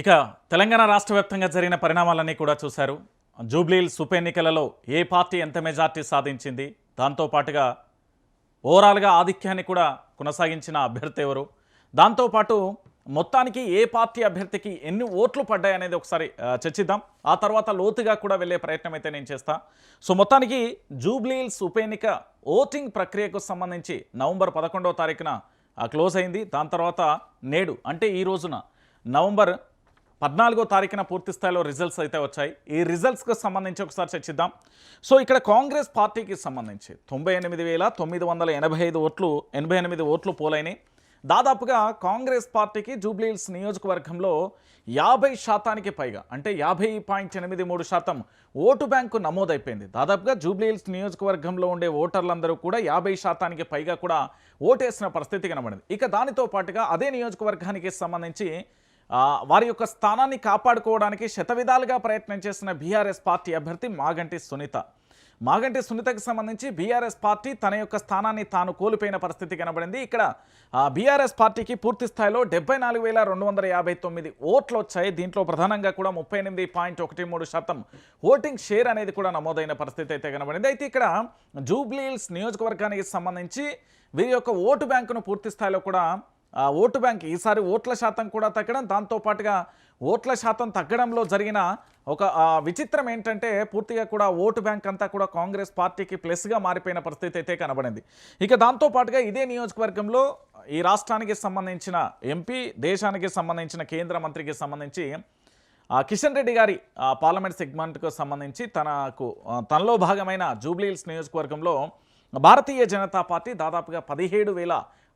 ఇక తెలంగాణ రాష్ట్ర వ్యాప్తంగా జరిగిన పరిణామాలన్నీ కూడా చూశారు. జూబ్లీహిల్స్ ఉప ఎన్నికలలో ఏ పార్టీ ఎంత మెజార్టీ సాధించింది? దాంతోపాటుగా ఓవరాల్గా ఆధిక్యాన్ని కూడా కొనసాగించిన అభ్యర్థి ఎవరు? దాంతోపాటు మొత్తానికి ఏ పార్టీ అభ్యర్థికి ఎన్ని ఓట్లు పడ్డాయి అనేది ఒకసారి చర్చిద్దాం. ఆ తర్వాత లోతుగా కూడా వెళ్ళే ప్రయత్నం అయితే నేను చేస్తా. సో మొత్తానికి జూబ్లీహిల్స్ ఉప ఎన్నిక ఓటింగ్ ప్రక్రియకు సంబంధించి నవంబర్ పదకొండవ తారీఖున క్లోజ్ అయింది. దాని తర్వాత నేడు అంటే ఈ రోజున నవంబర్ పద్నాలుగో తారీఖున పూర్తి స్థాయిలో రిజల్ట్స్ అయితే వచ్చాయి. ఈ రిజల్ట్స్కి సంబంధించి ఒకసారి చర్చిద్దాం. సో ఇక్కడ కాంగ్రెస్ పార్టీకి సంబంధించి తొంభై ఎనిమిది వేల తొమ్మిది వందల ఎనభై ఐదు ఓట్లు ఎనభై ఎనిమిది ఓట్లు పోలైనాయి. దాదాపుగా కాంగ్రెస్ పార్టీకి జూబ్లీహిల్స్ నియోజకవర్గంలో యాభై శాతానికి పైగా అంటే యాభై పాయింట్ ఎనిమిది మూడు శాతం ఓటు బ్యాంకు నమోదైపోయింది. దాదాపుగా జూబ్లీహిల్స్ నియోజకవర్గంలో ఉండే ఓటర్లందరూ కూడా యాభై శాతానికి పైగా కూడా ఓటేసిన పరిస్థితి కనబడింది. ఇక దానితో పాటుగా అదే నియోజకవర్గానికి సంబంధించి వారి యొక్క స్థానాన్ని కాపాడుకోవడానికి శతవిధాలుగా ప్రయత్నం చేసిన బీఆర్ఎస్ పార్టీ అభ్యర్థి మాగంటి సునీత. మాగంటి సునీతకు సంబంధించి బీఆర్ఎస్ పార్టీ తన యొక్క స్థానాన్ని తాను కోల్పోయిన పరిస్థితి కనబడింది. ఇక్కడ బీఆర్ఎస్ పార్టీకి పూర్తి స్థాయిలో డెబ్బై నాలుగు వేల రెండు వందల యాభై తొమ్మిది ఓట్లు వచ్చాయి. దీంట్లో ప్రధానంగా కూడా ముప్పై ఎనిమిది పాయింట్ ఒకటి మూడు శాతం ఓటింగ్ షేర్ అనేది కూడా నమోదైన పరిస్థితి అయితే కనబడింది. అయితే ఇక్కడ జూబ్లీహిల్స్ నియోజకవర్గానికి సంబంధించి వీరి యొక్క ఓటు బ్యాంకును పూర్తి స్థాయిలో కూడా ఓటు బ్యాంక్ ఈసారి ఓట్ల శాతం కూడా తగ్గడం దాంతోపాటుగా ఓట్ల శాతం తగ్గడంలో జరిగిన ఒక విచిత్రం ఏంటంటే పూర్తిగా కూడా ఓటు బ్యాంక్ అంతా కూడా కాంగ్రెస్ పార్టీకి ప్లస్గా మారిపోయిన పరిస్థితి అయితే కనబడింది. ఇక దాంతోపాటుగా ఇదే నియోజకవర్గంలో ఈ రాష్ట్రానికి సంబంధించిన ఎంపీ దేశానికి సంబంధించిన కేంద్ర మంత్రికి సంబంధించి కిషన్ రెడ్డి గారి పార్లమెంట్ సెగ్మెంట్కు సంబంధించి తనకు తనలో భాగమైన జూబ్లీహిల్స్ నియోజకవర్గంలో భారతీయ జనతా పార్టీ దాదాపుగా పదిహేడు వేల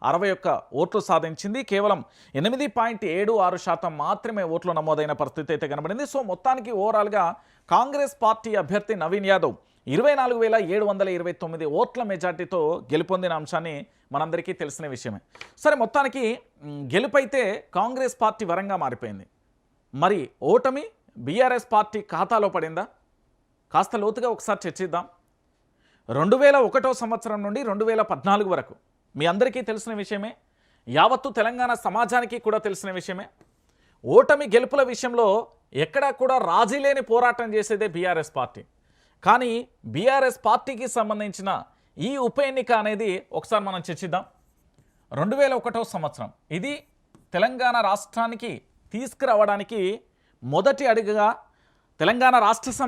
అరవై ఒక్క ఓట్లు సాధించింది. కేవలం ఎనిమిది పాయింట్ ఏడు ఆరు శాతం మాత్రమే ఓట్లు నమోదైన పరిస్థితి అయితే కనబడింది. సో మొత్తానికి ఓవరాల్గా కాంగ్రెస్ పార్టీ అభ్యర్థి నవీన్ యాదవ్ ఇరవై నాలుగు వేల ఏడు వందల ఇరవై తొమ్మిది ఓట్ల మెజార్టీతో గెలుపొందిన అంశాన్ని మనందరికీ తెలిసిన విషయమే. సరే మొత్తానికి గెలుపైతే కాంగ్రెస్ పార్టీ వరంగా మారిపోయింది. మరి ఓటమి బీఆర్ఎస్ పార్టీ ఖాతాలో పడిందా? కాస్త లోతుగా ఒకసారి చర్చిద్దాం. రెండు వేల ఒకటో సంవత్సరం నుండి రెండు వేల పద్నాలుగు వరకు మీ అందరికీ తెలిసిన విషయమే యావత్తు తెలంగాణ సమాజానికి కూడా తెలిసిన విషయమే. ఓటమి గెలుపుల విషయంలో ఎక్కడా కూడా రాజీ లేని పోరాటం చేసేదే బీఆర్ఎస్ పార్టీ. కానీ బీఆర్ఎస్ పార్టీకి సంబంధించిన ఈ ఉప ఎన్నిక అనేది ఒకసారి మనం చర్చిద్దాం. రెండు వేల ఒకటో సంవత్సరం ఇది తెలంగాణ రాష్ట్రానికి తీసుకురావడానికి మొదటి అడుగుగా తెలంగాణ రాష్ట్ర